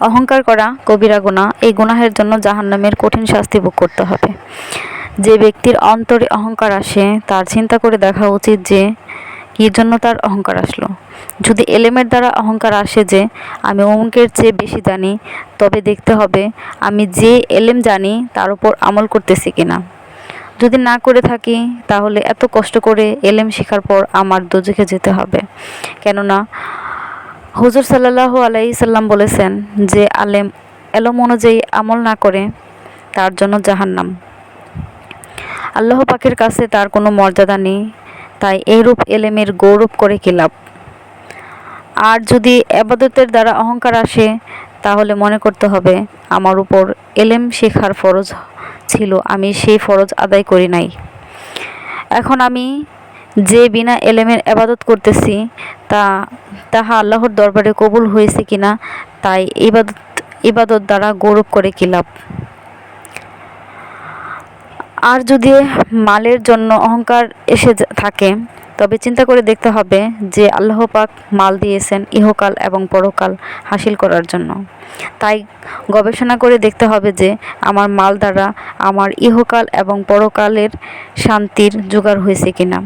অহংকার করা, কবিরা গুনাহ এই গুনাহের জন্য জাহান্নামের কঠিন শাস্তি ভোগ করতে হবে। যে ব্যক্তির অন্তরে অহংকার আসে, তার চিন্তা করে দেখা উচিত যে, কী জন্য তার অহংকার আসলো? যদি এলেমের দ্বারা অহংকার আসে যে, আমি অমুকের চেয়ে বেশি জানি, তবে দেখতে হবে, আমি যে এলেম জানি, তার উপর আমল করতেছি কিনা। যদি না করে থাকি, তাহলে এত কষ্ট করে এলেম শেখার পর আমার দোজখে যেতে হবে। কেননা হুজুর সাল্লাহ আলাই সাল্লাম বলেছেন যে, আলেম এলম অনুযায়ী আমল না করে তার জন্য জাহান্নাম। আল্লাহ পাকের কাছে তার কোনো মর্যাদা নেই, তাই এইরূপ এলেমের গৌরব করে কি লাভ? আর যদি আবাদতের দ্বারা অহংকার আসে, তাহলে মনে করতে হবে আমার উপর এলেম শেখার ফরজ ছিল, আমি সেই ফরজ আদায় করি নাই। এখন আমি যে বিনা এলেমের আবাদত করতেছি, তা তাহা আল্লাহর দরবারে কবুল হয়েছে কিনা, তাই ইবাদত ইবাদত দ্বারা গৌরব করে কি লাভ? আর যদি মালের জন্য অহংকার এসে থাকে, তবে চিন্তা করে দেখতে হবে যে আল্লাহ পাক মাল দিয়েছেন ইহকাল এবং পরকাল হাসিল করার জন্য। তাই গবেষণা করে দেখতে হবে যে আমার মাল দ্বারা আমার ইহকাল এবং পরকালের শান্তির জোগাড় হয়েছে কিনা।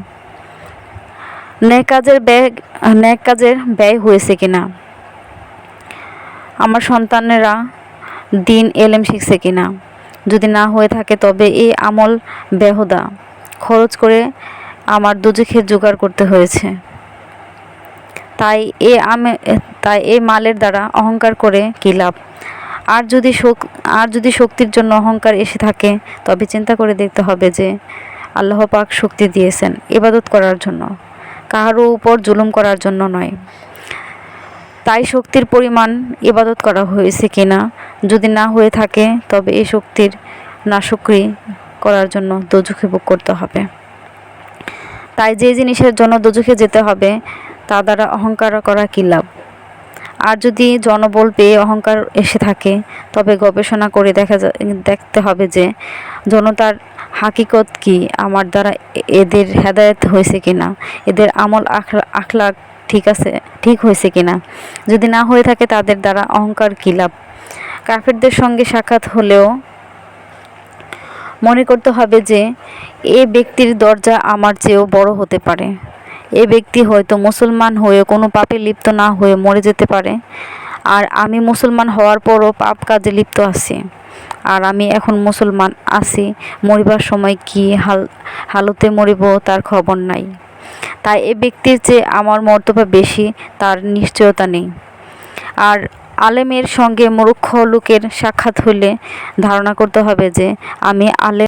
ন্যায় কাজের ব্যয় ন্যায় কাজের ব্যয় হয়েছে কিনা? আমার সন্তানেরা দিন এলেম শিখছে কিনা? যদি না হয়ে থাকে, তবে এই আমল বেহুদা খরচ করে আমার দুজখের জোগাড় করতে হয়েছে। তাই এ আমে, তাই এ মালের দ্বারা অহংকার করে কী লাভ? আর যদি আর যদি শক্তির জন্য অহংকার এসে থাকে, তবে চিন্তা করে দেখতে হবে যে আল্লাহ পাক শক্তি দিয়েছেন, ইবাদত করার জন্য। কাহারও উপর জুলুম করার জন্য নয়। তাই শক্তির পরিমাণ ইবাদত করা হয়েছে কিনা যদি না হয়ে থাকে, তবে এই শক্তির নাশক্রি করার জন্য দোজখে ভোগ করতে হবে। তাই যে জিনিসের জন্য দোজখে যেতে হবে, তা দ্বারা অহংকার করা কী লাভ? আর যদি জনবল পেয়ে অহংকার এসে থাকে, তবে গবেষণা করে দেখা দেখতে হবে যে, জনতার হাকিকত কি? আমার দ্বারা এদের হেদায়েত হয়েছে কিনা? এদের আমল আখলা আখলাক ঠিক আছে, ঠিক হয়েছে কিনা? যদি না হয়ে থাকে তাদের দ্বারা অহংকার কী লাভ? কাফেরদের সঙ্গে সাক্ষাৎ হলেও মনে করতে হবে যে, এ ব্যক্তির দরজা আমার চেয়েও বড় হতে পারে। এ ব্যক্তি হয়তো মুসলমান হয়ে কোনো পাপে লিপ্ত না হয়ে মরে যেতে পারে। আর আমি মুসলমান হওয়ার পরও পাপ কাজে লিপ্ত আছি। আর আমি এখন মুসলমান, আছি। মরিবার সময় কি হাল, হালতে মরিব তার খবর নাই। তাই এ ব্যক্তির যে আমার মর্তবা বেশি, তার নিশ্চয়তা নেই। আর আলেমের সঙ্গে মূর্খ লোকের সাক্ষাৎ হলে ধারণা করতে হবে যে, আমি আলেম